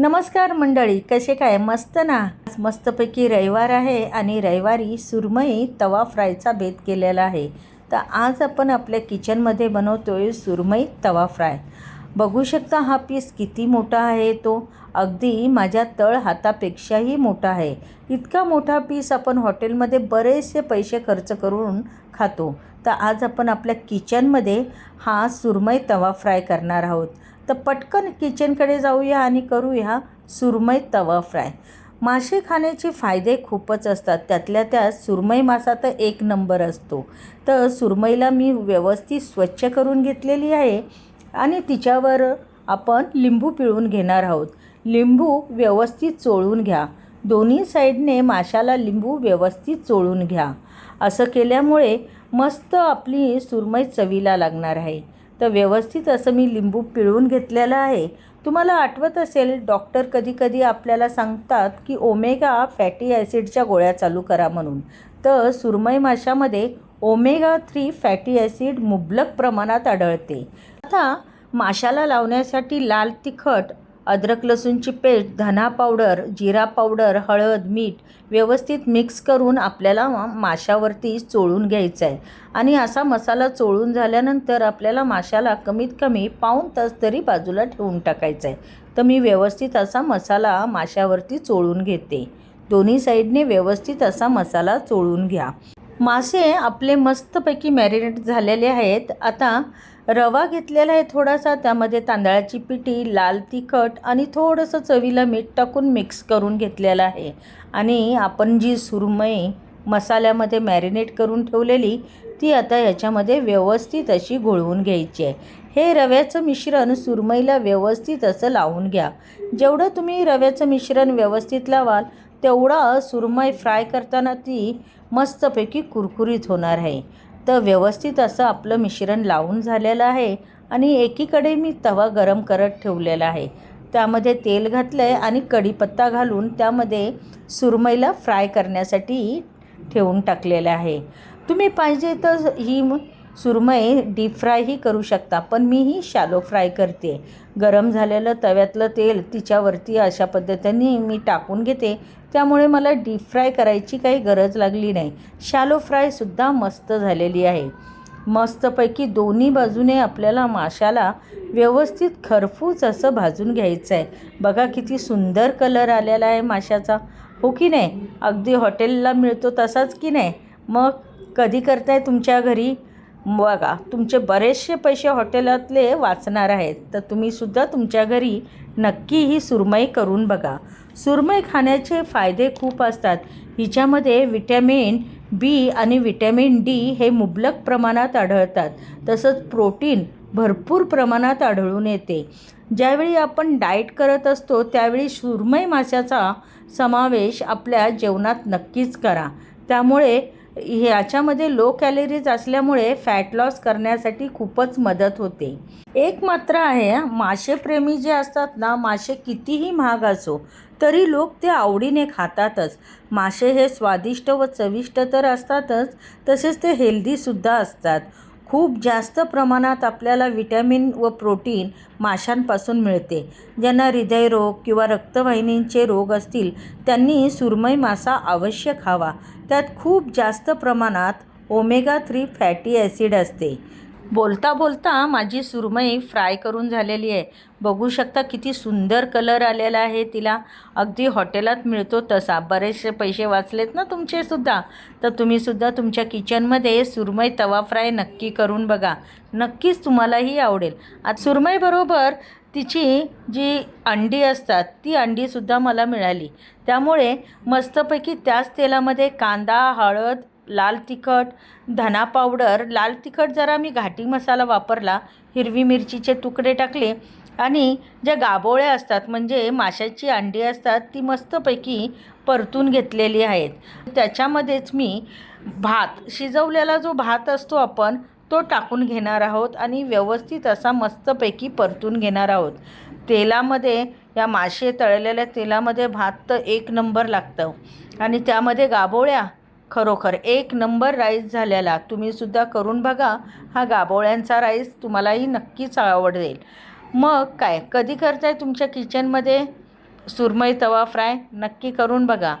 नमस्कार मंडळी कसे काय? मस्त ना? आज मस्तपैकी रविवार आहे आणि रविवारी सुरमई तवा फ्रायचा बेत केलेला आहे. तर आज आपण आपल्या किचनमध्ये बनवतो आहे सुरमई तवा फ्राय. बघू शकता हा पीस किती मोठा आहे तो. अगदी माझ्या तळ हातापेक्षाही मोठा आहे. इतका मोठा पीस आपण हॉटेलमध्ये बरेचसे पैसे खर्च करून खातो. तर आज आपण आपल्या किचनमध्ये हा सुरमई तवा फ्राय करणार आहोत. तर पटकन किचनकडे जाऊया आणि करूया सुरमई तवा फ्राय. मासे खाण्याचे फायदे खूपच असतात. त्यातल्या त्यात सुरमई मासा तर एक नंबर असतो. तर सुरमईला मी व्यवस्थित स्वच्छ करून घेतलेली आहे आणि तिच्यावर आपण लिंबू पिळून घेणार आहोत. लिंबू व्यवस्थित चोळून घ्या. दोन्ही साईडने माशाला लिंबू व्यवस्थित चोळून घ्या. असं केल्यामुळे मस्त आपली सुरमई चवीला लागणार आहे. तर व्यवस्थित असं मी लिंबू पिळून घेतलेलं आहे. तुम्हाला आठवत असेल डॉक्टर कधी कधी आपल्याला सांगतात की ओमेगा फॅटी ॲसिडच्या गोळ्या चालू करा म्हणून. तर सुरमई माशामध्ये ओमेगा थ्री फॅटी ॲसिड मुबलक प्रमाणात आढळते. आता माशाला लावण्यासाठी लाल तिखट अद्रक लसूणची पेस्ट धना पावडर जिरा पावडर हळद मीठ व्यवस्थित मिक्स करून आपल्याला माशावरती चोळून घ्यायचं आहे आणि असा मसाला चोळून झाल्यानंतर आपल्याला माशाला कमीत कमी पाऊण तास तरी बाजूला ठेवून टाकायचं आहे तर मी व्यवस्थित असा मसाला माशावरती चोळून घेते. दोन्ही साईडने व्यवस्थित असा मसाला चोळून घ्या. मासे आपले मस्तपैकी मॅरिनेट झालेले आहेत. आता रवा घेतलेला आहे थोडासा त्यामध्ये तांदळाची पिठी लाल तिखट आणि थोडंसं चवीला मीठ टाकून मिक्स करून घेतलेलं आहे. आणि आपण जी सुरमई मसाल्यामध्ये मॅरिनेट करून ठेवलेली ती आता ह्याच्यामध्ये व्यवस्थित अशी घोळवून घ्यायची आहे. हे रव्याचं मिश्रण सुरमईला व्यवस्थित असं लावून घ्या. जेवढं तुम्ही रव्याचं मिश्रण व्यवस्थित लावाल तेवढा सुरमई फ्राय करताना ती मस्तपैकी कुरकुरीत होणार आहे. तर व्यवस्थित असं आपलं मिश्रण लावून झालेलं आहे आणि एकीकडे मी तवा गरम करत ठेवलेला आहे. त्यामध्ये तेल घातलं आहे आणि कढीपत्ता घालून त्यामध्ये सुरमईला फ्राय करण्यासाठी ठेवून टाकलेलं आहे. तुम्ही पाहिजे तर ही सुरमई डीप फ्रायही करू शकता पण मी ही शॅलो फ्राय करते. गरम झालेलं तव्यातलं तेल तिच्यावरती अशा पद्धतीने मी टाकून घेते. त्यामुळे मला डीप फ्राय करायची काही गरज लागली नाही. शॅलो फ्रायसुद्धा मस्त झालेली आहे. मस्तपैकी दोन्ही बाजूने आपल्याला माशाला व्यवस्थित खरफूच असं भाजून घ्यायचं आहे. बघा किती सुंदर कलर आलेला आहे माशाचा. हो की नाही? अगदी हॉटेलला मिळतो तसाच की नाही? मग कधी करताय तुमच्या घरी? बघा तुमचे बरेचसे पैसे हॉटेलातले वाचणार आहेत. तर तुम्हीसुद्धा तुमच्या घरी नक्की ही सुरमई करून बघा. सुरमई खाण्याचे फायदे खूप असतात. हिच्यामध्ये विटॅमिन बी आणि विटॅमिन डी हे मुबलक प्रमाणात आढळतात. तसंच प्रोटीन भरपूर प्रमाणात आढळून येते. ज्यावेळी आपण डाएट करत असतो त्यावेळी सुरमई माशाचा समावेश आपल्या जेवणात नक्कीच करा. त्यामुळे ह्याच्यामध्ये लो कॅलरीज असल्यामुळे फॅट लॉस करण्यासाठी खूपच मदत होते. एक मात्र आहे मासेप्रेमी जे असतात ना मासे कितीही महाग असो तरी लोक ते आवडीने खातातच. मासे हे स्वादिष्ट व चविष्ट तर असतातच तसेच ते हेल्दीसुद्धा असतात. खूप जास्त प्रमाणात आपल्याला विटॅमिन व प्रोटीन माशांपासून मिळते. ज्यांना हृदयरोग किंवा रक्तवाहिनींचे रोग असतील त्यांनी सुरमई मासा अवश्य खावा. त्यात खूप जास्त प्रमाणात ओमेगा थ्री फॅटी ॲसिड असते. बोलता बोलता माझी सुरमई फ्राय करून झालेली आहे. बघू शकता किती सुंदर कलर आलेला आहे तिला. अगदी हॉटेलात मिळतो तसा. बरेचसे पैसे वाचलेत ना तुमचेसुद्धा तर तुम्हीसुद्धा तुमच्या किचनमध्ये सुरमई तवा फ्राय नक्की करून बघा. नक्कीच तुम्हालाही आवडेल. आज सुरमईबरोबर तिची जी अंडी असतात ती अंडीसुद्धा मला मिळाली. त्यामुळे मस्तपैकी त्याच तेलामध्ये कांदा हळद लाल तिखट धना पावडर. लाल तिखट जरा मी घाटी मसाला वापरला हिरवी मिरचीचे तुकडे टाकले आणि ज्या गाबोळ्या असतात म्हणजे माशाची अंडी असतात ती मस्तपैकी परतून घेतलेली आहेत. त्याच्यामध्येच मी भात शिजवलेला जो भात असतो आपण तो टाकून घेणार आहोत आणि व्यवस्थित असा मस्तपैकी परतून घेणार आहोत. तेलामध्ये या मासे तळलेल्या तेलामध्ये भात तर एक नंबर लागतं. आणि त्यामध्ये गाबोळ्या खरोखर एक नंबर राईस झालेला. तुम्हीसुद्धा करून बघा. हा गाबोळ्यांचा राईस तुम्हालाही नक्कीच आवडेल मग काय? कधी करताय तुमच्या किचनमध्ये सुरमई तवा फ्राय नक्की करून बघा.